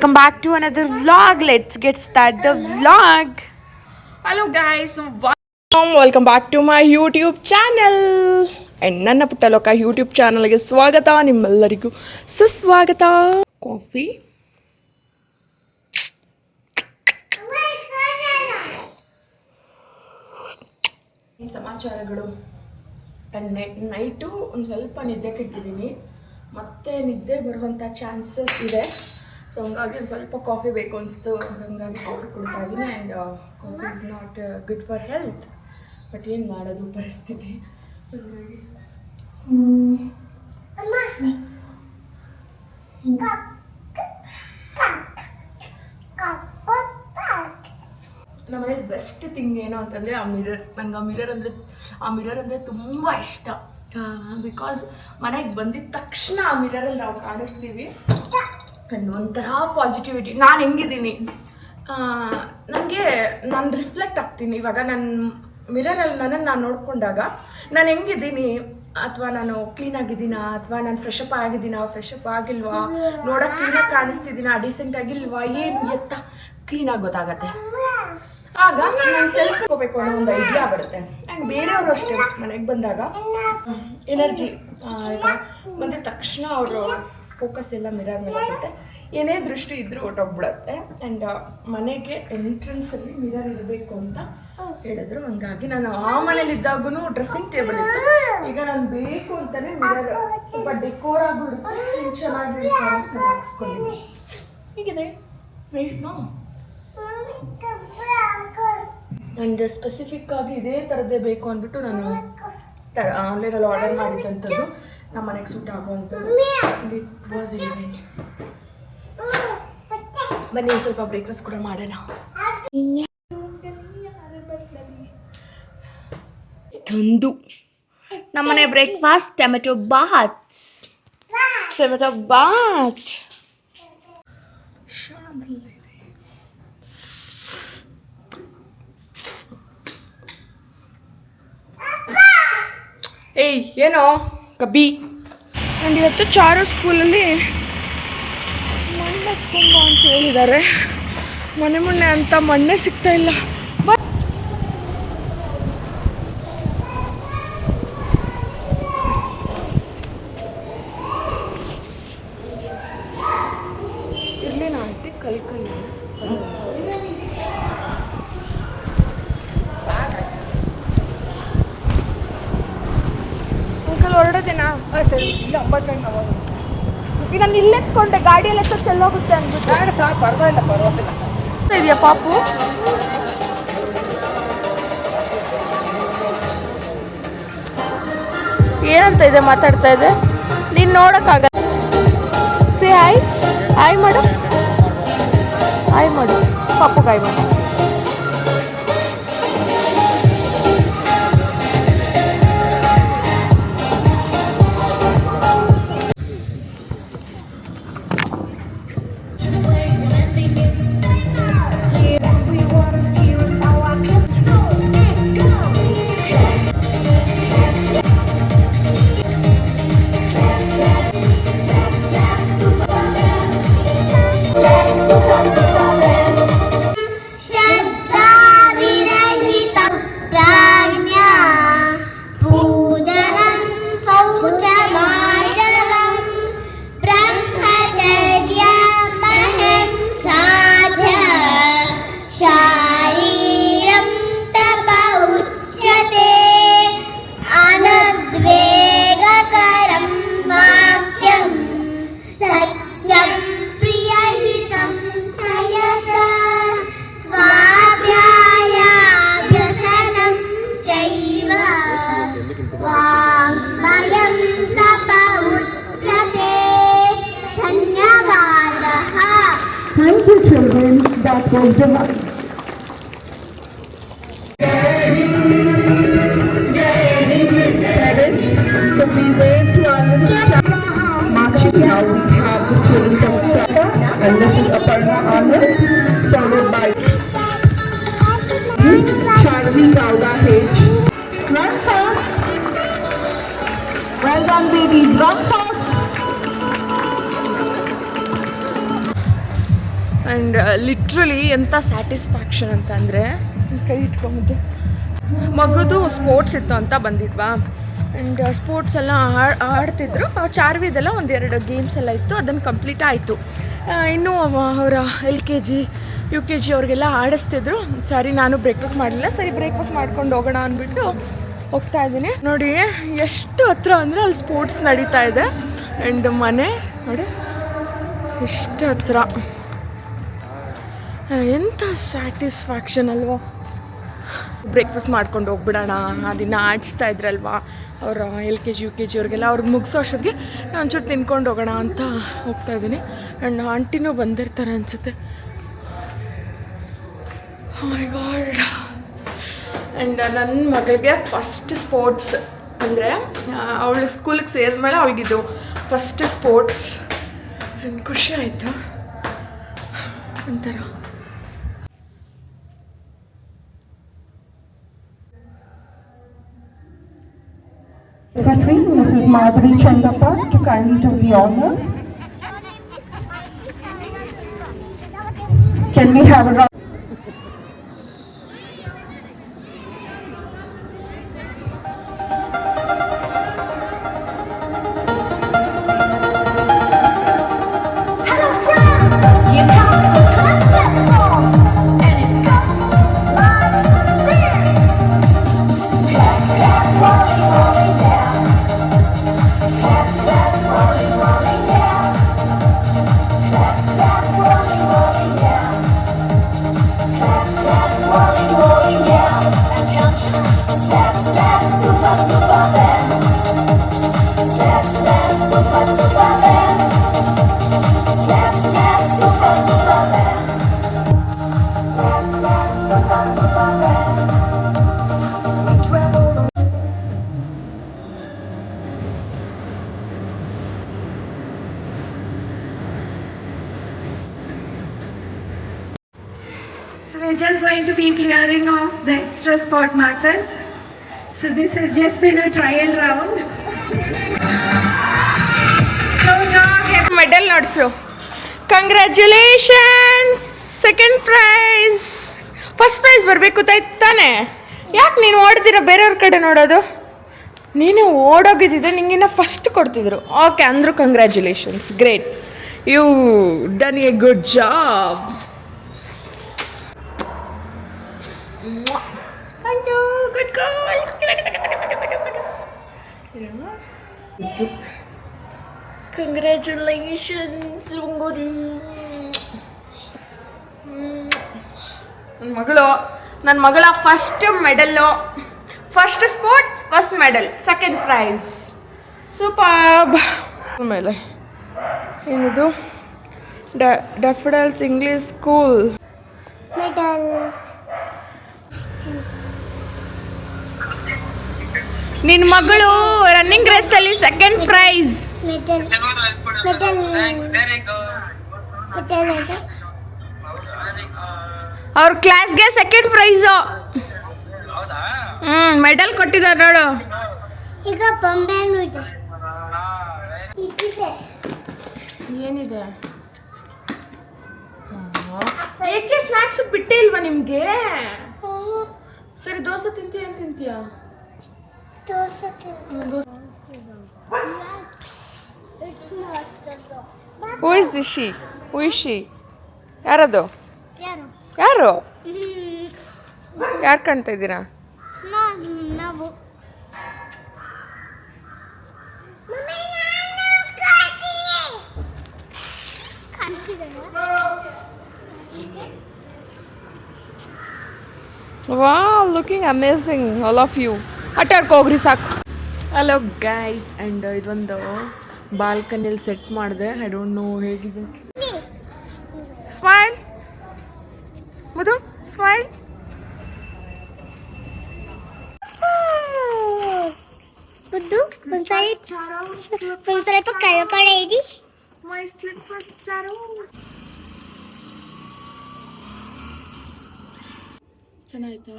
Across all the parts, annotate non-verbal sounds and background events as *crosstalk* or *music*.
welcome back to another vlog. Let's get started the vlog. Hello guys welcome back to my YouTube channel and ನನ್ನ Puttaloka YouTube ಚಾನಲ್ಗೆ ಸ್ವಾಗತ. ನಿಮ್ಮೆಲ್ಲರಿಗೂ ಸುಸ್ವಾಗತ. Coffee ಸಮಾಚಾರಗಳು? Night ಒಂದು ಸ್ವಲ್ಪ ನಿದ್ದೆ ಕೆಟ್ಟಿದ್ದೀನಿ ಮತ್ತೆ ನಿದ್ದೆ ಬರುವಂಥ ಚಾನ್ಸಸ್ ಇದೆ. ಸೊ ಹಂಗಾಗಿ ಒಂದು ಸ್ವಲ್ಪ ಕಾಫಿ ಬೇಕು ಅನಿಸ್ತು. ಹಂಗಾಗಿ ಕಾಫಿ ಕುಡಿತಾ ಇದ್ದೀನಿ and coffee is not good for health but ಏನು ಮಾಡೋದು ಪರಿಸ್ಥಿತಿ. ಹಂಗಾಗಿ. ನಮ್ಮನೇಲಿ ಬೆಸ್ಟ್ ಥಿಂಗ್ ಏನು ಅಂತಂದರೆ ಆ ಮಿರರ್ ನಂಗೆ ಆ ಮಿರರ್ ಅಂದರೆ, ಆ ಮಿರರ್ ಅಂದರೆ ತುಂಬ ಇಷ್ಟ. ಬಿಕಾಸ್ ಮನೆಗೆ ಬಂದಿದ ತಕ್ಷಣ ಆ ಮಿರರಲ್ಲಿ ನಾವು ಕಾಣಿಸ್ತೀವಿ. ನನ್ನ ಒಂಥರ ಪಾಸಿಟಿವಿಟಿ ನಾನು ಹೆಂಗಿದ್ದೀನಿ? ನನಗೆ ನಾನು ರಿಫ್ಲೆಕ್ಟ್ ಆಗ್ತೀನಿ. ಇವಾಗ ನನ್ನ ಮಿರರಲ್ಲಿ ನನ್ನನ್ನು ನಾನು ನೋಡಿಕೊಂಡಾಗ ನಾನು ಹೆಂಗಿದ್ದೀನಿ? ಅಥವಾ ನಾನು ಕ್ಲೀನ್ ಆಗಿದ್ದೀನಾ? ಅಥವಾ ನಾನು ಫ್ರೆಶ್ ಅಪ್ ಆಗಿದ್ದೀನಾ? ಫ್ರೆಶ್ ಅಪ್ ಆಗಿಲ್ವಾ? ನೋಡೋಕೆ ಕ್ಲೀನಾಗಿ ಕಾಣಿಸ್ತಿದ್ದೀನಾ? ಡೀಸೆಂಟ್ ಆಗಿಲ್ವಾ? ಏನು ಎತ್ತ ಕ್ಲೀನಾಗಿ ಗೊತ್ತಾಗತ್ತೆ. ಆಗ ನಾನು ಸೆಲ್ಫ್ ತಗೋಬೇಕು ಅನ್ನೋ ಒಂದು ಐಡಿಯಾ ಬರುತ್ತೆ. ಆ್ಯಂಡ್ ಬೇರೆಯವರು ಅಷ್ಟೇ ಮನೆಗೆ ಬಂದಾಗ ಎನರ್ಜಿ ಬಂದಿದ ತಕ್ಷಣ ಅವರು ಫೋಕಸ್ ಎಲ್ಲ ಮಿರರ್ ಮೇಲೆ ಬರುತ್ತೆ ಏನೇ ದೃಷ್ಟಿ ಇದ್ರೂ ಹೊಟ್ಟೋಗ್ಬಿಡತ್ತೆ ಆ್ಯಂಡ್ ಮನೆಗೆ ಎಂಟ್ರೆನ್ಸಲ್ಲಿ ಮಿರರ್ ಇರಬೇಕು ಅಂತ ಹೇಳಿದ್ರು. ಹಂಗಾಗಿ ನಾನು ಆ ಮನೇಲಿ ಇದ್ದಾಗೂ ಡ್ರೆಸ್ಸಿಂಗ್ ಟೇಬಲ್ ಇತ್ತು. ಈಗ ನಾನು ಬೇಕು ಅಂತಾನೆ ಮಿರರ್ ಸ್ವಲ್ಪ ಡೆಕೋರ್ ಆಗಿಬಿಡುತ್ತೆ ಚೆನ್ನಾಗಿ ಹಾಕ್ಸ್ಕೊಂಡಿದ್ದೀನಿ. ಹೀಗಿದೆ. ನೈಸ್ ನೋ ಆ್ಯಂಡ್ ಸ್ಪೆಸಿಫಿಕ್ ಆಗಿ ಇದೇ ಥರದ್ದೇ ಬೇಕು ಅಂದ್ಬಿಟ್ಟು ನಾನು ತರ ಆನ್ಲೈನಲ್ಲಿ ಆರ್ಡರ್ ಮಾಡಿದ್ದಂಥದ್ದು. ನಮ್ಮ ಮನೆಗೆ ಸೂಟ್ ಆಗುವಂಥದ್ದು ಇಟ್ ವಾಸ್ ಇವೆಂಟ್ ಬನ್ನಿ ಸ್ವಲ್ಪ ಬ್ರೇಕ್ಫಾಸ್ಟ್ ಕೂಡ ಮಾಡೋಣ. ತಂದು. ನಮ್ಮನೆ breakfast tomato bath tomato bath ಏಯ್ ಏನೋ? ಕಬ್ಬಿ ಆ್ಯಂಡ್ ಇವತ್ತು ಚಾರು ಸ್ಕೂಲಲ್ಲಿ ಮಣ್ಣು ತುಂಬ ಅಂತ ಹೇಳಿದ್ದಾರೆ. ಮೊನ್ನೆ ಮೊನ್ನೆ ಅಂತ ಮಣ್ಣೇ ಸಿಗ್ತಾ ಇಲ್ಲ ಬಟ್ ಇರಲಿ ನಾ ಆಂಟಿ ಕೈ ಕೈ ಅಂಕಲ್ ಹೊರಡೋದೇನಾ ಸರಿ ಇಲ್ಲ ಒಂಬತ್ತು ಗಂಟೆ ಈಗ ನಾನು ಇಲ್ಲೇ ಎತ್ಕೊಂಡೆ ಗಾಡಿಯಲ್ಲಿ ಎತ್ತ ಚೆಲ್ಲೋಗುತ್ತೆ ಅಂದ್ಬಿಟ್ಟು. ಪರವಾಗಿಲ್ಲ ಪರವಾಗಿಲ್ಲ. ಇದೆಯಾ ಪಾಪು? ಏನಂತ ಇದೆ ಮಾತಾಡ್ತಾ ಇದೆ? ನೀನು ನೋಡೋಕ್ಕಾಗಲ್ಲ. ಸಿ ಆಯ್ ಆಯ್ ಮಾಡು ಆಯ್ ಮಾಡು ಪಾಪು ಆಯ್ ಮಾಡು wave to our little child? Marching now, we have the students of Prabha and Mrs. Aparna Anand, followed by Charvi Gowda H. Run fast. Well done, babies. Run fast. And literally ಎಂಥ satisfaction ಅಂತ ಅಂದರೆ ಕೈ ಇಟ್ಕೊಂಬಿದ್ದೆ ಮಗದು sports ಇತ್ತು ಅಂತ ಬಂದಿದ್ವಾ and sports ಎಲ್ಲ ಆಡ್ತಿದ್ರು. ಚಾರ್ವಿದೆಲ್ಲ ಒಂದೆರಡು games ಎಲ್ಲ ಇತ್ತು. ಅದನ್ನು ಕಂಪ್ಲೀಟ್ ಆಯಿತು. ಇನ್ನೂ ಅವರ L K G, U K G ಅವ್ರಿಗೆಲ್ಲ ಆಡಿಸ್ತಿದ್ರು. ಸರಿ, ನಾನು ಬ್ರೇಕ್ಫಾಸ್ಟ್ ಮಾಡಲಿಲ್ಲ. ಸರಿ ಬ್ರೇಕ್ಫಾಸ್ಟ್ ಮಾಡ್ಕೊಂಡು ಹೋಗೋಣ ಅಂದ್ಬಿಟ್ಟು ಹೋಗ್ತಾ ಇದ್ದೀನಿ. ನೋಡಿ, ಎಷ್ಟು ಹತ್ರ ಅಂದರೆ ಅಲ್ಲಿ ಸ್ಪೋರ್ಟ್ಸ್ ನಡೀತಾ ಇದೆ. ಆ್ಯಂಡ್ ಮನೆ, ನೋಡಿ, ಎಷ್ಟು ಹತ್ರ. ಎಂಥ ಸ್ಯಾಟಿಸ್ಫ್ಯಾಕ್ಷನ್ ಅಲ್ವಾ. ಬ್ರೇಕ್ಫಾಸ್ಟ್ ಮಾಡ್ಕೊಂಡು ಹೋಗ್ಬಿಡೋಣ. ಅದನ್ನು ದಿನ ಆಡಿಸ್ತಾ ಇದ್ರಲ್ವಾ. ಅವರ L K G, U K G ಅವ್ರಿಗೆಲ್ಲ ಅವ್ರಿಗೆ ಮುಗಿಸೋ ಅಷ್ಟೊತ್ತಿಗೆ ನಾನು ಒಂಚೂರು ತಿನ್ಕೊಂಡು ಹೋಗೋಣ ಅಂತ ಹೋಗ್ತಾ ಇದ್ದೀನಿ. ಆ್ಯಂಡ್ ಆಂಟಿನೂ ಬಂದಿರ್ತಾರೆ ಅನಿಸುತ್ತೆ. ಗಾಡ್ ಆ್ಯಂಡ್ ನನ್ನ ಮಗಳಿಗೆ ಫಸ್ಟ್ ಸ್ಪೋರ್ಟ್ಸ್ ಅಂದರೆ ಅವಳು ಸ್ಕೂಲಿಗೆ ಸೇರಿದ್ಮೇಲೆ ಅವಳಿಗಿದ್ದು ಫಸ್ಟ್ ಸ್ಪೋರ್ಟ್ಸ್ ಆ್ಯಂಡ್ ಖುಷಿ ಆಯಿತು. ಒಂಥರ. Madhuri Chandappa, to kindly do the honors. Can we have a round? Extra spot markers. So this has just been a trial round. So now medal notes congratulations second prize first prize ಬರಬೇಕು ತಾನೆ. ಯಾಕೆ ನೀನು ಓಡ್ದಿರ ಬೇರೆಯವ್ರ ಕಡೆ ನೋಡೋದು? ನೀನು ಓಡೋಗಿದ್ದಿದ್ರೆ ನಿಂಗಿನ್ನ ಫಸ್ಟ್ ಕೊಡ್ತಿದ್ರು. ಓಕೆ ಅಂದರು congratulations great you done a good job thank you good congratulations ನನ್ನ ಮಗಳು ನನ್ನ ಮಗಳ first medal first sports first medal second prize super ಆಮೇಲೆ ಏನಿದು? Daffodils English school medal. ನಿನ್ನ ಮಗಳು ರನ್ನಿಂಗ್ ರೇಸ್ ಅಲ್ಲಿ ಸೆಕೆಂಡ್ ಪ್ರೈಸ್. ಅವ್ರ ಕ್ಲಾಸ್ಗೆ ಸೆಕೆಂಡ್ ಪ್ರೈಸು ಹ್ಞೂ ಮೆಡಲ್ ಕೊಟ್ಟಿದ್ದಾರೆ ನೋಡು. ಈಗ ಬೊಂಬೆನೂ ಇದೆ. ಏನಿದೆ? ಏಕೆ ಸ್ನ್ಯಾಕ್ಸ್ ಬಿಟ್ಟೇ ಇಲ್ವಾ ನಿಮಗೆ? ಹ್ಮ್. ಸರಿ ದೋಸೆ ತಿಂತೀಯ ತಿಂತೀಯಾ ತಿಂತೀಯ? ದೋಸೆ ತಿನ್ನು. Dosa It's mustard. Who is Ishi who Ishi ಯಾರದು ಯಾರು ಯಾರು ಹ್ಮ್. ಯಾರು ಕಾಣ್ತಾ ಇದ್ದೀರಾ ನಾ- ನಾವು ವಾ looking amazing all of you ಆಟ ಆಡ್ಕೊ ಹೋಗ್ರಿ ಸಾಕು ಹಲೋ ಗೈಸ್ ಆ್ಯಂಡ್ ಇದೊಂದು ಬಾಲ್ಕನಿಯಲ್ಲಿ ಸೆಟ್ ಮಾಡಿದೆ. ಐ ಡೋಂಟ್ ನೋ ಹೇಗಿದೆ. ಸ್ಮೈಲ್ ಮಧು ಸ್ಮೈಲ್ ಮುದ್ದು ಒಂದ್ಸಲ ಒಂದ್ ಸ್ವಲ್ಪ ಕೆಳಗಡೆ ಇಡಿ. ಮೈ ಸ್ಲಿಪ್ಪರ್ಸ್ ಚಾರು ಚೆನ್ನಾಯ್ತಾ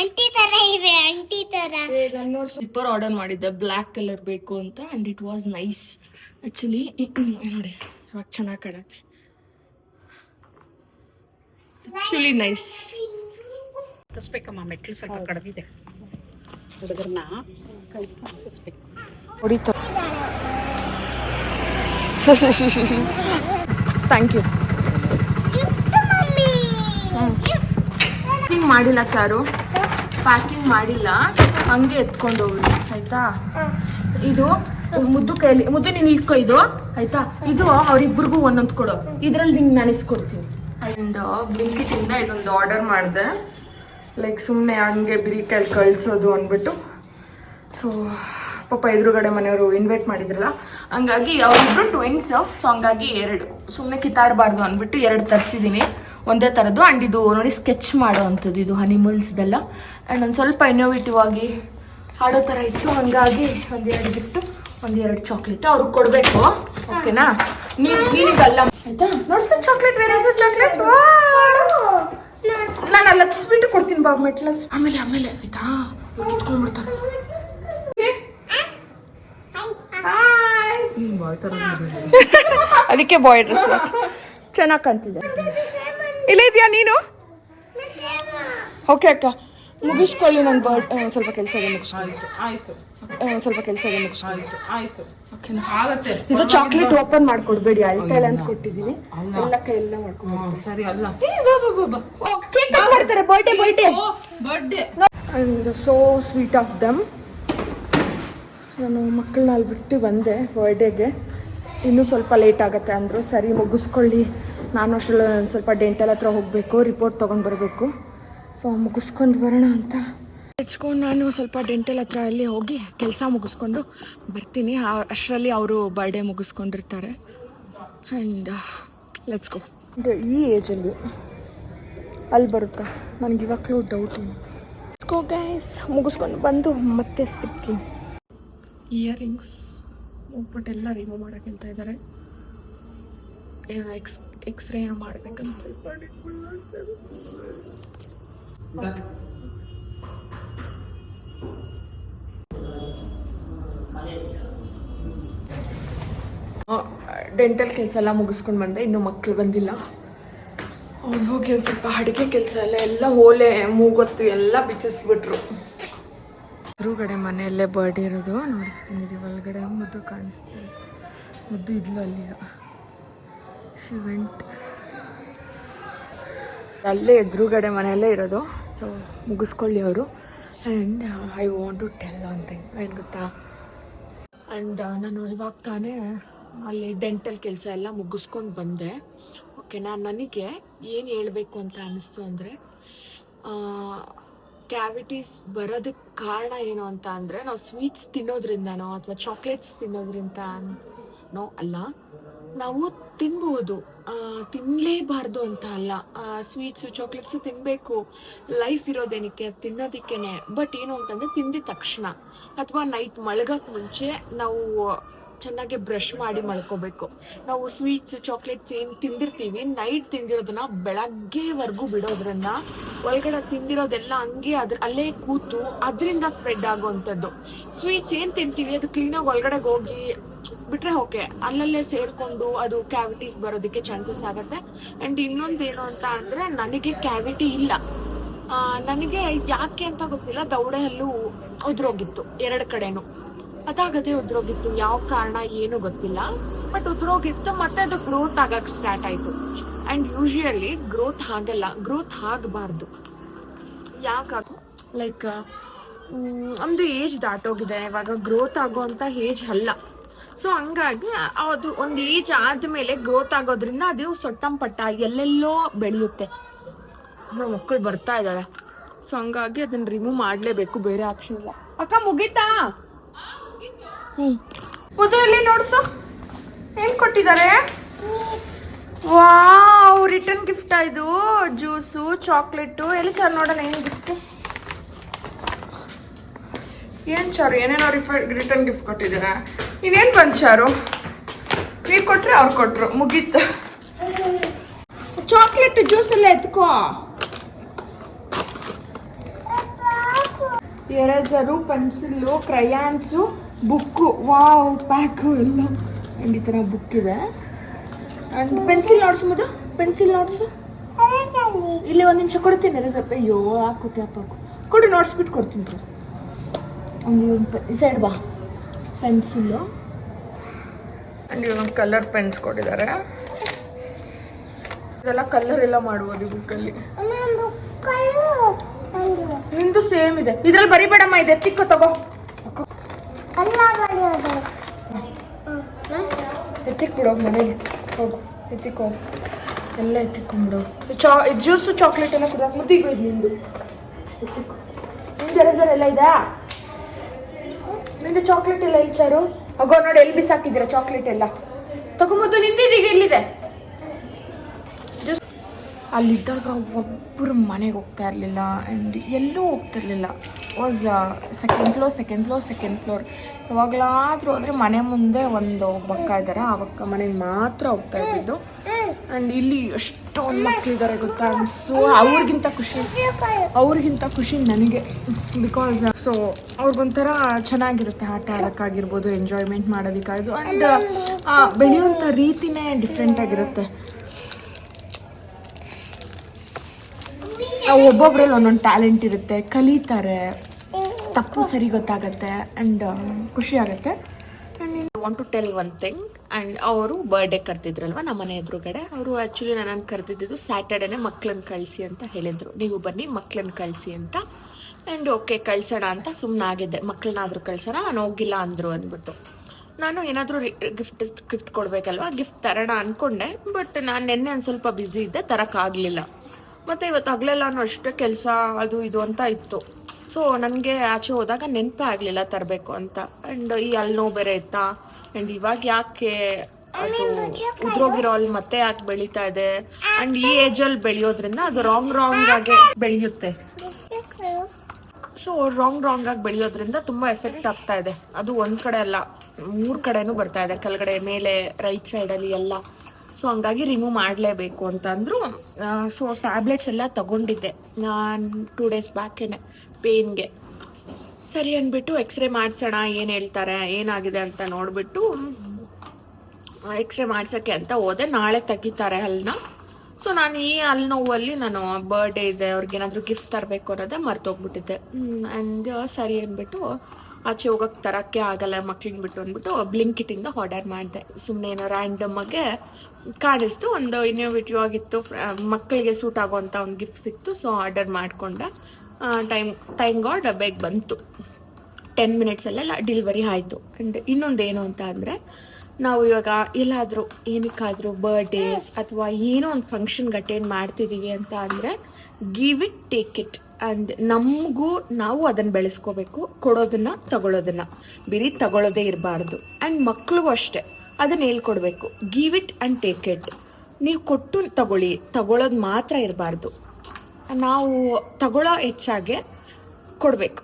ಅಂಟಿ ತರ ಇವೆ ಅಂಟಿ ತರ. ಸ್ಲಿಪ್ಪರ್ ಆರ್ಡರ್ ಮಾಡಿದ್ದೆ. ಬ್ಲ್ಯಾಕ್ ಕಲರ್ ಬೇಕು ಅಂತ and it was nice actually ನೋಡಿ ಇವಾಗ ಚೆನ್ನಾಗಿ ಕಾಣುತ್ತೆ. ಆಕ್ಚುಲಿ ನೈಸ್ ತಸ್ಬೇಕಮ್ಮ ಮೆಟ್ಲು ಸ್ವಲ್ಪ ಕಡಿದಿದೆ ಹುಡುಗರನ್ನ ಕೈ ಹತ್ತಿಸ್ಬೇಕು ಹೊಡಿತು ಥ್ಯಾಂಕ್ *laughs* ಯು ಪ್ಯಾಕಿಂಗ್ ಮಾಡಿಲ್ಲ ಚಾರು. ಪ್ಯಾಕಿಂಗ್ ಮಾಡಿಲ್ಲ. ಹಂಗೆ ಎತ್ಕೊಂಡು ಹೋಗ್ರಿ ಆಯ್ತಾ? ಇದು ಮುದ್ದು ಕೈಯಲ್ಲಿ, ಮುದ್ದು ನೀನು ಇಟ್ಕೊ ಇದು. ಆಯ್ತಾ? ಇದು ಅವರಿಬ್ಬರಿಗೂ ಒಂದೊಂದು ಕೊಡು. ಇದ್ರಲ್ಲಿ ನಿಂಗೆ ನೆನೆಸ್ಕೊಡ್ತೀನಿ. ಆ್ಯಂಡ್ ಬ್ಲಿಂಕಿಟಿಂದ ಇದೊಂದು ಆರ್ಡರ್ ಮಾಡಿದೆ. ಲೈಕ್ ಸುಮ್ಮನೆ ಹಂಗೆ ಬಿರಿ ಕೈಲಿ ಕಳಿಸೋದು ಅಂದ್ಬಿಟ್ಟು. ಸೊ ಪಾಪ ಎದುರುಗಡೆ ಮನೆಯವರು ಇನ್ವೈಟ್ ಮಾಡಿದ್ರಲ್ಲ, ಹಂಗಾಗಿ ಅವರಿಬ್ರು ಟ್ವಿನ್ಸ್ ಸೊ ಹಂಗಾಗಿ ಎರಡು. ಸುಮ್ಮನೆ ಕಿತ್ತಾಡಬಾರ್ದು ಅಂದ್ಬಿಟ್ಟು ಎರಡು ತರಿಸಿದ್ದೀನಿ ಒಂದೇ ಥರದ್ದು ಆ್ಯಂಡ್ ಇದು ನೋಡಿ ಸ್ಕೆಚ್ ಮಾಡೋ ಅಂಥದ್ದು ಇದು ಹನಿಮಲ್ಸ್ದೆಲ್ಲ ಆ್ಯಂಡ್ ಒಂದು ಸ್ವಲ್ಪ ಇನ್ನೋವೇಟಿವ್ ಆಗಿ ಆಡೋ ಥರ ಇತ್ತು. ಹಂಗಾಗಿ ಒಂದೆರಡು ಗಿಫ್ಟು ಒಂದೆರಡು ಚಾಕ್ಲೇಟ್ ಅವ್ರಿಗೆ ಕೊಡಬೇಕು. ಓಕೆನಾ ನೀವು ನೀನಿಗಲ್ಲ ಆಯ್ತಾ? ನೋಡ್ಸ ಚಾಕ್ಲೇಟ್ ಬೇರೆ ಚಾಕ್ಲೇಟ್ ನಾನು ಅಲ್ಲಿ ಸ್ವೀಟ್ ಕೊಡ್ತೀನಿ ಬಾಬು ಮೆಟ್ಲ. ಆಮೇಲೆ ಆಮೇಲೆ. ಆಯ್ತಾ? ಇವ್ರು ಇಟ್ಕೊಂಡ್ಬಿಡ್ತಾರೆ *laughs* ಅದಕ್ಕೆ ಬಾಯ್ ಡ್ರೆಸ್ ಚೆನ್ನಾಗಿ ಕಾಣ್ತಿದೆ. ಇಲ್ಲ ಇದೆಯಾ ನೀನು? ಓಕೆ ಅಕ್ಕ. ಮುಗಿಸ್ಕೊಳ್ಳಿ ನನ್ನ ಬರ್ಡ್ ಸ್ವಲ್ಪ ಕೆಲಸ ಇದೆ ಮುಗಿಸ್ಕೊಳ್ಳಿ. ಆಯ್ತು ಸ್ವಲ್ಪ ಕೆಲಸ ಇದೆ ಮುಗಿಸ್ಕೊಳ್ಳಿ. ಆಯ್ತು ಓಕೆನಾ ಆಗತ್ತೆ. ಇದು ಚಾಕ್ಲೇಟ್ ಓಪನ್ ಮಾಡ್ಕೊಡ್ಬೇಡಿ ಇಲ್ಲ ಅಂತ ಕೊಟ್ಟಿದ್ದೀನಿ. ಎಲ್ಲ ಕೈ ಎಲ್ಲ ಮಾಡ್ಕೊಂಡು ಸರಿ ಅಲ್ಲ. ಕೇಕ್ ಕಟ್ ಮಾಡ್ತಾರೆ birthday birthday birthday and so sweet of them ನಾನು ಮಕ್ಕಳನ್ನ ಅಲ್ಲಿ ಬಿಟ್ಟು ಬಂದೆ ಬರ್ಡೇಗೆ ಇನ್ನೂ ಸ್ವಲ್ಪ ಲೇಟ್ ಆಗುತ್ತೆ ಅಂದರು. ಸರಿ ಮುಗಿಸ್ಕೊಳ್ಳಿ. ನಾನು ಅಷ್ಟರಲ್ಲಿ ಒಂದು ಸ್ವಲ್ಪ ಡೆಂಟಲ್ ಹತ್ರ ಹೋಗಬೇಕು ರಿಪೋರ್ಟ್ ತೊಗೊಂಡು ಬರಬೇಕು. ಸೊ ಮುಗಿಸ್ಕೊಂಡು ಬರೋಣ ಅಂತ. ಹೆಚ್ಕೊಂಡು ನಾನು ಸ್ವಲ್ಪ ಡೆಂಟಲ್ ಹತ್ರ ಅಲ್ಲಿ ಹೋಗಿ ಕೆಲಸ ಮುಗಿಸ್ಕೊಂಡು ಬರ್ತೀನಿ. ಅಷ್ಟರಲ್ಲಿ ಅವರು ಬರ್ಡೇ ಮುಗಿಸ್ಕೊಂಡಿರ್ತಾರೆ. ಆ್ಯಂಡ್ ಲೆಟ್ಸ್ ಗೋ ಈ ಏಜಲ್ಲಿ ಅಲ್ಲಿ ಬರುತ್ತಾ? ನನಗೆ ಇವಾಗಲೂ ಡೌಟ್ ಗೋ ಗ್ಯಾಸ್ ಮುಗಿಸ್ಕೊಂಡು ಬಂದು ಮತ್ತೆ ಸಿಕ್ಕಿನಿ ಇಯರಿಂಗ್ಸ್ ಹೋಗ್ಬಿಟ್ಟು ಎಲ್ಲ ರಿಮೂವ್ ಮಾಡೋಕೆ ಹೇಳ್ತಾ ಇದ್ದಾರೆ. ಎಕ್ಸ್ ಎಕ್ಸ್ರೇ ಏನು ಮಾಡ್ಬೇಕಂತ. ಡೆಂಟಲ್ ಕೆಲಸ ಎಲ್ಲ ಮುಗಿಸ್ಕೊಂಡು ಬಂದೆ, ಇನ್ನೂ ಮಕ್ಕಳು ಬಂದಿಲ್ಲ. ಅವ್ರು ಹೋಗಿ ಒಂದು ಸ್ವಲ್ಪ ಅಡುಗೆ ಕೆಲಸ ಎಲ್ಲ ಎಲ್ಲ ಓಲೆ, ಮೂಗೊತ್ತು ಎಲ್ಲ ಬಿಚ್ಚಿಸ್ಬಿಟ್ರು. ಎದುರುಗಡೆ ಮನೆಯಲ್ಲೇ ಬರ್ಡೇ ಇರೋದು. ನೋಡಿಸ್ತೀನಿ ರೀ, ಒಳಗಡೆ ಮುದ್ದು ಕಾಣಿಸ್ತಾರೆ ಮುದ್ದು ಇದ್ಲು ಅಲ್ಲಿ ಶಿವೆಂಟ್ ಅಲ್ಲೇ ಎದುರುಗಡೆ ಮನೆಯಲ್ಲೇ ಇರೋದು. ಸೊ ಮುಗಿಸ್ಕೊಳ್ಳಿ ಅವರು. And I want to tell ಅಂತ ಏನು ಗೊತ್ತಾ? ಆ್ಯಂಡ್ ನಾನು ಇವಾಗ ತಾನೇ ಅಲ್ಲಿ ಡೆಂಟಲ್ ಕೆಲಸ ಎಲ್ಲ ಮುಗಿಸ್ಕೊಂಡು ಬಂದೆ. ಓಕೆ ನಾನು ನನಗೆ ಏನು ಹೇಳಬೇಕು ಅಂತ ಅನ್ನಿಸ್ತು ಅಂದರೆ ಕ್ಯಾವಿಟೀಸ್ ಬರೋದಕ್ಕೆ ಕಾರಣ ಏನು ಅಂತ ಅಂದರೆ ನಾವು ಸ್ವೀಟ್ಸ್ ತಿನ್ನೋದ್ರಿಂದನೋ ಅಥವಾ ಚಾಕ್ಲೇಟ್ಸ್ ತಿನ್ನೋದ್ರಿಂದನೋ ಅಲ್ಲ ನಾವು ತಿನ್ಬೋದು. ತಿನ್ನಲೇಬಾರ್ದು ಅಂತ ಅಲ್ಲ. ಸ್ವೀಟ್ಸು ಚಾಕ್ಲೇಟ್ಸು ತಿನ್ನಬೇಕು ಲೈಫ್ ಇರೋದೇನಕ್ಕೆ? ತಿನ್ನೋದಕ್ಕೇನೆ. ಬಟ್ ಏನು ಅಂತಂದರೆ ತಿಂದಿದ ತಕ್ಷಣ. ಅಥವಾ ನೈಟ್ ಮಳಗಕ್ಕೆ ಮುಂಚೆ ನಾವು ಚೆನ್ನಾಗಿ ಬ್ರಷ್ ಮಾಡಿ ಮಲ್ಕೋಬೇಕು. ನಾವು ಸ್ವೀಟ್ಸ್ ಚಾಕ್ಲೇಟ್ಸ್ ಏನು ತಿಂದಿರ್ತೀವಿ ನೈಟ್ ತಿಂದಿರೋದನ್ನ ಬೆಳಗ್ಗೆವರೆಗೂ ಬಿಡೋದ್ರನ್ನ ಒಳಗಡೆ ತಿಂದಿರೋದೆಲ್ಲ ಹಂಗೆ ಅದ್ರ, ಅಲ್ಲೇ ಕೂತು ಅದರಿಂದ ಸ್ಪ್ರೆಡ್ ಆಗುವಂಥದ್ದು. ಸ್ವೀಟ್ಸ್ ಏನು ತಿಂತೀವಿ? ಅದು ಕ್ಲೀನಾಗಿ ಒಳಗಡೆ ಹೋಗಿ ಬಿಟ್ರೆ ಓಕೆ, ಅಲ್ಲಲ್ಲೇ ಸೇರ್ಕೊಂಡು ಅದು ಕ್ಯಾವಿಟೀಸ್ ಬರೋದಕ್ಕೆ ಚಾನ್ಸಸ್ ಆಗುತ್ತೆ. ಆ್ಯಂಡ್ ಇನ್ನೊಂದೇನು ಅಂತ ಅಂದರೆ ನನಗೆ ಕ್ಯಾವಿಟಿ ಇಲ್ಲ. ನನಗೆ ಯಾಕೆ ಅಂತ ಗೊತ್ತಿಲ್ಲ ದೌಡೆ ಹಲ್ಲು ಉದ್ರೋಗಿತ್ತು ಎರಡು ಕಡೆನೂ. ಅದಾಗದೆ ಉದ್ರೋಗಿತ್ತು, ಯಾವ ಕಾರಣ ಏನು ಗೊತ್ತಿಲ್ಲ. ಬಟ್ ಉದ್ರೋಗಿತ್ತು ಮತ್ತೆ ಅದು ಗ್ರೋತ್ ಆಗಕ್ಕೆ ಸ್ಟಾರ್ಟ್ ಆಯಿತು. ಆ್ಯಂಡ್ ಯೂಶುವಲಿ ಗ್ರೋತ್ ಆಗಲ್ಲ ಗ್ರೋತ್ ಆಗಬಾರ್ದು. ಯಾಕಾಗ? ಲೈಕ್ ನಮ್ಮದು ಏಜ್ ದಾಟೋಗಿದೆ, ಇವಾಗ ಗ್ರೋತ್ ಆಗೋವಂಥ ಏಜ್ ಅಲ್ಲ. ಸೊ ಹಂಗಾಗಿ ಅದು ಒಂದು ಏಜ್ ಆದಮೇಲೆ ಗ್ರೋತ್ ಆಗೋದ್ರಿಂದ ಅದು ಸೊಟ್ಟಂಪಟ್ಟ ಎಲ್ಲೆಲ್ಲೋ ಬೆಳೆಯುತ್ತೆ. ನಮ್ಮ ಮಕ್ಕಳು ಬರ್ತಾ ಇದ್ದಾರೆ ಸೊ ಹಂಗಾಗಿ ಅದನ್ನ ರಿಮೂವ್ ಮಾಡಲೇಬೇಕು, ಬೇರೆ ಆಪ್ಷನ್ ಇಲ್ಲ. ಅಕ್ಕ, ಮುಗೀತಾ? ಹ್ಞೂ ನೋಡ್ಸು ಏನ್ ಕೊಟ್ಟಿದ್ದಾರೆ? ವಾವ್ ರಿಟರ್ನ್ ಗಿಫ್ಟ್ ಇದು. ಜ್ಯೂಸು ಚಾಕ್ಲೇಟು ಎಲ್ಲಿ ಸರ್ ನೋಡೋಣ, ಏನು ಗಿಫ್ಟ್ ಏನು ಚಾರು? ಏನೇನೋ ರಿಟರ್ನ್ ಗಿಫ್ಟ್ ಕೊಟ್ಟಿದ್ದೀರಾ? ನೀವೇನು ಬಂದು ಚಾರು? ನೀವು ಕೊಟ್ಟರೆ ಅವ್ರು ಕೊಟ್ಟರು ಮುಗೀತು. ಚಾಕ್ಲೇಟ್ ಜ್ಯೂಸ್ ಎಲ್ಲ ಎತ್ಕೋ. Eraser pencil crayons book wow pack ಎಲ್ಲ. ಆ್ಯಂಡ್ ಈ ಥರ ಬುಕ್ ಇದೆ. ಆ್ಯಂಡ್ ಪೆನ್ಸಿಲ್ ನೋಟ್ಸ್ ಮುದು ಪೆನ್ಸಿಲ್ ನೋಡ್ಸು ಇಲ್ಲಿ ಒಂದು ನಿಮಿಷ ಕೊಡ್ತೀನಿ ಸ್ವಲ್ಪ ಅಯ್ಯೋ ಹಾಕು ಕ್ಯಾಪ್ ಹಾಕು ಕೊಡು ನೋಡ್ಸ್ಬಿಟ್ಟು ಕೊಡ್ತೀನಿ ಕೊಡು. ಒಂದು ಈ ಸೈಡ್ ಬಾ. ಪೆನ್ಸಿಲ್ಲು ಆ್ಯಂಡ್ ಇವೊಂದು ಕಲರ್ ಪೆನ್ಸ್ ಕೊಟ್ಟಿದ್ದಾರೆ. ಇದೆಲ್ಲ ಕಲರ್ ಎಲ್ಲ ಮಾಡ್ಬೋದು ಈ ಬುಕ್ಕಲ್ಲಿ ನಿಂದು ಸೇಮ್ ಇದೆ. ಇದ್ರಲ್ಲಿ ಬರಿಬೇಡಮ್ಮ ಇದೆ. ತಿಕ್ಕೋ, ತಗೋ. ಎತ್ತಿಕ್ ಬಿಡೋಗಿ ಮನೇಲಿ ಹೋಗು ಎತ್ತಿಕೋ ಎಲ್ಲ ಎತ್ತಿಕೊಂಡ್ಬಿಡು ಚಾ ಜ್ಯೂಸು ಚಾಕ್ಲೇಟ್ ಎಲ್ಲ ಕುಡಿಯೋಕೆ ಮುದ್ದಿಗೂ ಇದು ನಿಂದು. ಎತ್ತಿಕೋ ಎಲ್ಲ ಇದಾ ನಿಂದು ಚಾಕ್ಲೇಟ್ ಎಲ್ಲ ಇಲ್ಚಾರು? ಚಾರು ಅಗೋ, ನೋಡಿ, ಎಲ್ಲಿ ಬಿಸಾಕಿದ್ದೀರಾ ಚಾಕ್ಲೇಟ್ ಎಲ್ಲ? ತಗೊಂಬದ್ದು ನಿಂದಿದೀಗ ಎಲ್ಲಿದೆ? ಅಲ್ಲಿದ್ದಾಗ ಒಬ್ಬರು ಮನೆಗೆ ಹೋಗ್ತಾ ಇರಲಿಲ್ಲ ಆ್ಯಂಡ್ ಎಲ್ಲೂ ಹೋಗ್ತಾ ಇರಲಿಲ್ಲ. Was second floor second floor second floor ಯಾವಾಗಲಾದರೂ ಹೋದರೆ ಮನೆ ಮುಂದೆ ಒಂದು ಬಕ್ಕ ಇದ್ದಾರೆ, ಆ ಬಕ್ಕ ಮನೆಗೆ ಮಾತ್ರ ಹೋಗ್ತಾ ಇದ್ದಿದ್ದು. ಆ್ಯಂಡ್ ಇಲ್ಲಿ ಎಷ್ಟೊಂದು ಮಕ್ಕಳಿದ್ದಾರೆ ಗೊತ್ತಾ? ಸೊ ಅವ್ರಿಗಿಂತ ಖುಷಿ. ಅವ್ರಿಗಿಂತ ಖುಷಿ ನನಗೆ. ಬಿಕಾಸ್ ಸೊ ಅವ್ರಿಗೊಂಥರ ಚೆನ್ನಾಗಿರುತ್ತೆ ಆಟ ಆಡೋಕ್ಕಾಗಿರ್ಬೋದು ಎಂಜಾಯ್ಮೆಂಟ್ ಮಾಡೋದಕ್ಕಾಗಿದ್ದು ಆ್ಯಂಡ್ ಬೆಳೆಯುವಂಥ ರೀತಿನೇ ಡಿಫ್ರೆಂಟ್ ಆಗಿರುತ್ತೆ. ಒಬ್ಬೊಬ್ರಲ್ಲಿ ಒಂದೊಂದು ಟ್ಯಾಲೆಂಟ್ ಇರುತ್ತೆ, ಕಲಿತಾರೆ. ತಪ್ಪು ಸರಿ ಗೊತ್ತಾಗತ್ತೆ. ಆ್ಯಂಡ್ ಖುಷಿ ಆಗುತ್ತೆ. Want to tell one thing and ಅವರು ಬರ್ಡೇ ಕರ್ತಿದ್ರಲ್ವ ನಮ್ಮ ಮನೆ ಎದುರುಗಡೆ. ಅವರು ಆ್ಯಕ್ಚುಲಿ ನನ್ನನ್ನು ಕರೆದಿದ್ದು ಸ್ಯಾಟರ್ಡೇನೆ ಮಕ್ಳನ್ನ ಕಳಿಸಿ ಅಂತ ಹೇಳಿದರು. ನೀವು ಬನ್ನಿ, ಮಕ್ಳನ್ನ ಕಳಿಸಿ ಅಂತ. ಆ್ಯಂಡ್ ಓಕೆ ಕಳ್ಸೋಣ ಅಂತ ಸುಮ್ಮನಾಗಿದ್ದೆ ಮಕ್ಳನ್ನಾದರೂ ಕಳ್ಸೋಣ, ನಾನು ಹೋಗಿಲ್ಲ ಅಂದರು ಅಂದ್ಬಿಟ್ಟು. ನಾನು ಏನಾದರೂ ಗಿಫ್ಟ್ ಗಿಫ್ಟ್ ಕೊಡಬೇಕಲ್ವ ಗಿಫ್ಟ್ ತರೋಣ ಅಂದ್ಕೊಂಡೆ ಬಟ್ ನಾನು ನಿನ್ನೆ ಒಂದು ಸ್ವಲ್ಪ ಬ್ಯುಸಿ ಇದ್ದೆ ತರೋಕ್ಕಾಗಲಿಲ್ಲ ಮತ್ತು ಇವತ್ತು ಹಗಲೆಲ್ಲನೂ ಅಷ್ಟೇ ಕೆಲಸ, ಅದು ಇದು ಅಂತ ಇತ್ತು. ಸೊ ನನಗೆ ಆಚೆ ಹೋದಾಗ ನೆನಪೇ ಆಗಲಿಲ್ಲ ತರಬೇಕು ಅಂತ. ಆ್ಯಂಡ್ ಈ ಅಲ್ಲಿ ನೋವು ಬೇರೆ ಇತ್ತಾ? ಆ್ಯಂಡ್ ಇವಾಗ ಯಾಕೆ ಅದು ಉದ್ರೋಗಿರೋ ಅಲ್ಲಿ ಮತ್ತೆ ಯಾಕೆ ಬೆಳೀತಾ ಇದೆ? ಆ್ಯಂಡ್ ಈ ಏಜಲ್ಲಿ ಬೆಳೆಯೋದ್ರಿಂದ ಅದು ರಾಂಗ್ ರಾಂಗ್ ಆಗಿ ಬೆಳೆಯುತ್ತೆ. ಸೊ ರಾಂಗ್ ರಾಂಗ್ ಆಗಿ ಬೆಳೆಯೋದ್ರಿಂದ ತುಂಬ ಎಫೆಕ್ಟ್ ಆಗ್ತಾ ಇದೆ. ಅದು ಒಂದು ಕಡೆ ಅಲ್ಲ, ಮೂರು ಕಡೆನೂ ಬರ್ತಾ ಇದೆ. ಕೆಳಗಡೆ, ಮೇಲೆ ರೈಟ್ ಸೈಡಲ್ಲಿ ಎಲ್ಲ. ಸೊ ಹಂಗಾಗಿ ರಿಮೂವ್ ಮಾಡಲೇಬೇಕು ಅಂತಂದರು ಸೊ ಟ್ಯಾಬ್ಲೆಟ್ಸ್ ಎಲ್ಲ ತಗೊಂಡಿದ್ದೆ ನಾನು ಟೂ ಡೇಸ್ ಬ್ಯಾಕೇನೆ ಪೇಯ್ನ್ಗೆ ಸರಿ ಅಂದ್ಬಿಟ್ಟು ಎಕ್ಸ್ರೇ ಮಾಡಿಸೋಣ, ಏನು ಹೇಳ್ತಾರೆ, ಏನಾಗಿದೆ ಅಂತ ನೋಡಿಬಿಟ್ಟು ಎಕ್ಸ್ರೇ ಮಾಡ್ಸೋಕ್ಕೆ ಅಂತ ಹೋದೆ. ನಾಳೆ ತೆಗಿತಾರೆ ಹಲ್ಲನ್ನ ಸೊ ನಾನು ಈ ಹಲ್ಲು ನೋವಲ್ಲಿ ನಾನು ಬರ್ಡೇ ಇದೆ ಅವ್ರಿಗೇನಾದರೂ ಗಿಫ್ಟ್ ತರಬೇಕು ಅನ್ನೋದೇ ಮರ್ತೋಗ್ಬಿಟ್ಟಿದ್ದೆ. ಆ್ಯಂಡ್ ಸರಿ ಅಂದ್ಬಿಟ್ಟು ಆಚೆ ಹೋಗೋಕ್ಕೆ ತರೋಕ್ಕೆ ಆಗಲ್ಲ ಮಕ್ಳಿಗೆ ಬಿಟ್ಟು ಅಂದ್ಬಿಟ್ಟು ಬ್ಲಿಂಕಿಟಿಂದ ಆರ್ಡರ್ ಮಾಡಿದೆ. ಸುಮ್ಮನೆ ಏನೋ ರ್ಯಾಂಡಮ್ಮಾಗೆ ಕಾಣಿಸ್ತು ಒಂದು ಇನ್ನೋವೇಟಿವ್ ಆಗಿತ್ತು. ಮಕ್ಕಳಿಗೆ ಸೂಟ್ ಆಗುವಂಥ ಒಂದು ಗಿಫ್ಟ್ ಸಿಕ್ತು ಸೊ ಆರ್ಡರ್ ಮಾಡಿಕೊಂಡೆ ಟೈಮ್ ಟೈಮ್ ಗಾಡ್ ಬೇಗ ಬಂತು. ಟೆನ್ ಮಿನಿಟ್ಸಲ್ಲೆಲ್ಲ ಡಿಲ್ವರಿ ಆಯಿತು. ಆ್ಯಂಡ್ ಇನ್ನೊಂದು ಏನು ಅಂತ ಅಂದರೆ, ನಾವು ಇವಾಗ ಎಲ್ಲಾದರೂ, ಏನಕ್ಕಾದರೂ ಬರ್ಡೇಸ್ ಅಥವಾ ಏನೋ ಒಂದು ಫಂಕ್ಷನ್ಗೆ ಅಟೆಂಡ್ ಮಾಡ್ತಿದ್ದೀವಿ ಅಂತ ಅಂದರೆ give it take it and ನಮಗೂ ನಾವು ಅದನ್ನು ಬೆಳೆಸ್ಕೋಬೇಕು, ಕೊಡೋದನ್ನು ತಗೊಳ್ಳೋದನ್ನು ಬರೀ ತಗೊಳ್ಳೋದೇ ಇರಬಾರ್ದು. ಆ್ಯಂಡ್ ಮಕ್ಳಿಗೂ ಅಷ್ಟೇ. ಅದನ್ನು ಹೇಳ್ಕೊಡ್ಬೇಕು. Give it and take it ನೀವು ಕೊಟ್ಟು ತಗೊಳ್ಳಿ. ತಗೊಳ್ಳೋದು ಮಾತ್ರ ಇರಬಾರ್ದು. ನಾವು ತಗೊಳ್ಳೋ ಹೆಚ್ಚಾಗೆ ಕೊಡಬೇಕು.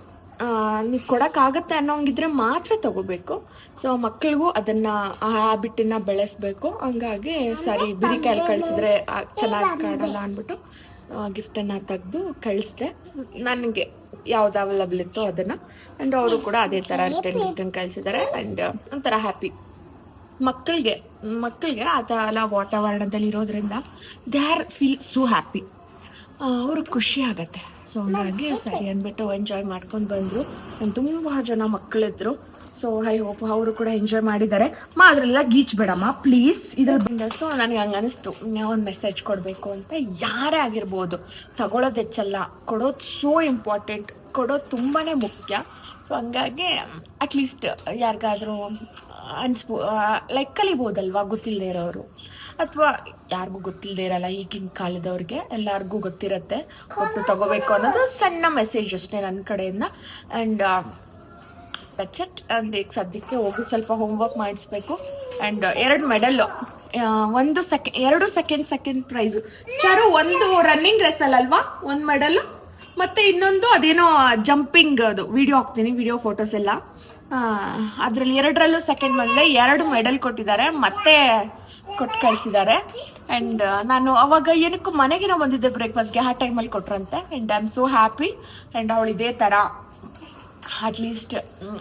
ನೀವು ಕೊಡೋಕ್ಕಾಗತ್ತೆ ಅನ್ನೋಂಗಿದ್ರೆ ಮಾತ್ರ ತಗೋಬೇಕು. ಸೊ ಮಕ್ಕಳಿಗೂ ಅದನ್ನು ಆ ಹ್ಯಾಬಿಟನ್ನ ಬೆಳೆಸಬೇಕು. ಹಂಗಾಗಿ ಸರಿ ಬಿರಿ ಕಾಯಿ ಕಳಿಸಿದ್ರೆ ಚೆನ್ನಾಗಿ ಕಾಣಲ್ಲ ಅಂದ್ಬಿಟ್ಟು ಗಿಫ್ಟನ್ನು ತೆಗೆದು ಕಳಿಸ್ದೆ. ನನಗೆ ಯಾವ್ದು ಅವೈಲಬಲ್ ಇತ್ತು ಅದನ್ನು. ಆ್ಯಂಡ್ ಅವರು ಕೂಡ ಅದೇ ಥರ ರಿಟರ್ನ್ ಗಿಫ್ಟನ್ನು ಕಳಿಸಿದ್ದಾರೆ ಆ್ಯಂಡ್ ಒಂಥರ ಹ್ಯಾಪಿ ಮಕ್ಕಳಿಗೆ ಮಕ್ಕಳಿಗೆ ಆ ಥರ ಎಲ್ಲ ವಾತಾವರಣದಲ್ಲಿ ಇರೋದ್ರಿಂದ they are feel so happy ಅವರು ಖುಷಿ ಆಗತ್ತೆ. ಸೊ ಹಂಗಾಗಿ ಸರಿ ಅಂದ್ಬಿಟ್ಟು ಎಂಜಾಯ್ ಮಾಡ್ಕೊಂಡು ಬಂದರು. ತುಂಬ ಜನ ಮಕ್ಕಳಿದ್ರು ಸೊ ಐ ಹೋಪ್ ಅವರು ಕೂಡ ಎಂಜಾಯ್ ಮಾಡಿದ್ದಾರೆ. ಮಾ ಅದರೆಲ್ಲ ಗೀಚ್ ಬೇಡಮ್ಮ ಪ್ಲೀಸ್ ಇದ್ರ ಬಂದ ಸೊ ನನಗೆ ಹಂಗೆ ಅನಿಸ್ತು ಒಂದು ಮೆಸೇಜ್ ಕೊಡಬೇಕು ಅಂತ ಯಾರೇ ಆಗಿರ್ಬೋದು. ತಗೊಳ್ಳೋದು ಹೆಚ್ಚಲ್ಲ. ಕೊಡೋದು ಸೋ ಇಂಪಾರ್ಟೆಂಟ್ ಕೊಡೋದು ತುಂಬಾ ಮುಖ್ಯ. ಸೊ ಹಂಗಾಗಿ ಅಟ್ಲೀಸ್ಟ್ ಯಾರಿಗಾದರೂ ಅನ್ಸ್ಬೋ ಲೈಕ್ ಕಲಿಬೋದಲ್ವಾ ಗೊತ್ತಿಲ್ಲದೆ ಇರೋರು? ಅಥವಾ ಯಾರಿಗೂ ಗೊತ್ತಿಲ್ಲದೆ ಇರಲ್ಲ ಈಗಿನ ಕಾಲದವ್ರಿಗೆ, ಎಲ್ಲರಿಗೂ ಗೊತ್ತಿರುತ್ತೆ ಒಟ್ಟು ತಗೋಬೇಕು ಅನ್ನೋದು ಸಣ್ಣ ಮೆಸೇಜ್ ಅಷ್ಟೇ ನನ್ನ ಕಡೆಯಿಂದ. ಆ್ಯಂಡ್ ದಟ್ಸ್ ಆ್ಯಂಡ್ ಈಗ ಸದ್ಯಕ್ಕೆ ಹೋಗಿ ಸ್ವಲ್ಪ ಹೋಮ್ವರ್ಕ್ ಮಾಡಿಸ್ಬೇಕು. ಆ್ಯಂಡ್ ಎರಡು ಮೆಡಲ್ಲು ಒಂದು ಸೆಕೆ ಎರಡು ಸೆಕೆಂಡ್ ಸೆಕೆಂಡ್ ಪ್ರೈಸು ಚಾರು ಒಂದು ರನ್ನಿಂಗ್ ರೇಸಲ್ಲಲ್ವಾ ಒಂದು ಮೆಡಲ್ ಮತ್ತೆ ಇನ್ನೊಂದು ಅದೇನೋ ಜಂಪಿಂಗ್ ಅದು. ವಿಡಿಯೋ ಹಾಕ್ತೀನಿ ವಿಡಿಯೋ ಫೋಟೋಸ್ ಎಲ್ಲ. ಅದರಲ್ಲಿ ಎರಡರಲ್ಲೂ ಸೆಕೆಂಡ್ ಬಂದರೆ ಎರಡು ಮೆಡಲ್ ಕೊಟ್ಟಿದ್ದಾರೆ, ಮತ್ತೆ ಕೊಟ್ಟು ಕಳಿಸಿದ್ದಾರೆ. ಆ್ಯಂಡ್ ನಾನು ಅವಾಗ ಏನಕ್ಕೂ ಮನೆಗೇನೋ ಬಂದಿದ್ದೆ ಬ್ರೇಕ್ಫಾಸ್ಟ್ಗೆ ಆ ಟೈಮಲ್ಲಿ ಕೊಟ್ರಂತೆ. And I am so happy and ಅವಳು ಇದೇ ಥರ ಅಟ್ಲೀಸ್ಟ್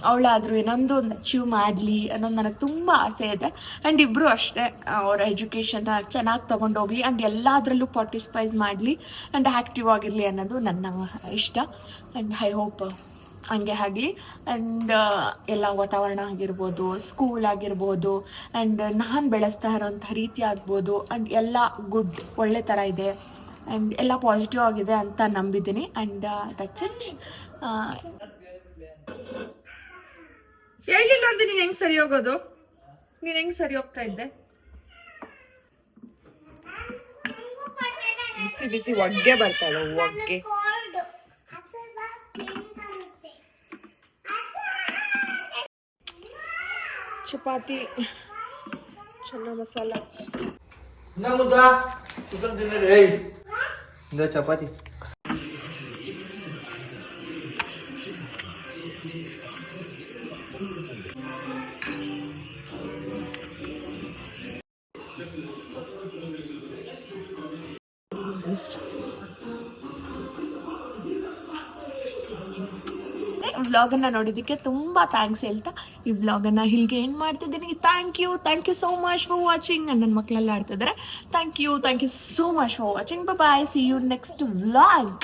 ಅವಳಾದರೂ ಏನೊಂದು ಒಂದು ಅಚೀವ್ ಮಾಡಲಿ ಅನ್ನೋದು ನನಗೆ ತುಂಬ ಆಸೆ ಇದೆ. ಆ್ಯಂಡ್ ಇಬ್ಬರು ಅಷ್ಟೇ ಅವ್ರ ಎಜುಕೇಷನ್ನ ಚೆನ್ನಾಗಿ ತೊಗೊಂಡೋಗ್ಲಿ ಆ್ಯಂಡ್ ಎಲ್ಲದರಲ್ಲೂ ಪಾರ್ಟಿಸಿಪೈಸ್ ಮಾಡಲಿ ಆ್ಯಂಡ್ ಆ್ಯಕ್ಟಿವ್ ಆಗಿರಲಿ ಅನ್ನೋದು ನನ್ನ ಇಷ್ಟ. ಆ್ಯಂಡ್ ಐ ಹೋಪ್ ಹಂಗೆ ಆಗಲಿ. ಆ್ಯಂಡ್ ಎಲ್ಲ ವಾತಾವರಣ ಆಗಿರ್ಬೋದು ಸ್ಕೂಲ್ ಆಗಿರ್ಬೋದು ಆ್ಯಂಡ್ ನಾನು ಬೆಳೆಸ್ತಾ ಇರೋಂಥ ರೀತಿ ಆಗ್ಬೋದು. ಆ್ಯಂಡ್ ಎಲ್ಲ ಗುಡ್ ಒಳ್ಳೆ ಥರ ಇದೆ. ಆ್ಯಂಡ್ ಎಲ್ಲ ಪಾಸಿಟಿವ್ ಆಗಿದೆ ಅಂತ ನಂಬಿದ್ದೀನಿ. ಆ್ಯಂಡ್ ದಟ್ಸ್ ಇಟ್ ಹೇಳಿಲ್ಲ ಅಂತ ನೀನು ಹೆಂಗೆ ಸರಿ ಹೋಗೋದು? ನೀನು ಹೆಂಗೆ ಸರಿ ಹೋಗ್ತಾ ಇದ್ದೆ? ಬಿಸಿ ಬಿಸಿ ಒಗ್ಗೆ ಬರ್ತಾಳೆ ಒಗ್ಗೆ. ಚಪಾತಿ, ಚೆನ್ನ ಮಸಾಲ. Una ವ್ಲಾಗನ್ನು ನೋಡಿದ್ದಕ್ಕೆ ತುಂಬ ಥ್ಯಾಂಕ್ಸ್ ಹೇಳ್ತಾ, ಈ ವ್ಲಾಗನ್ನು ಇಲ್ಲಿಗೆ ಏನು ಮಾಡ್ತಿದ್ದೀನಿ. Thank you thank you so much for watching ನನ್ನ ಮಕ್ಕಳೆಲ್ಲ ಆಡ್ತಿದ್ದಾರೆ thank you thank you so much for watching bye see you next vlog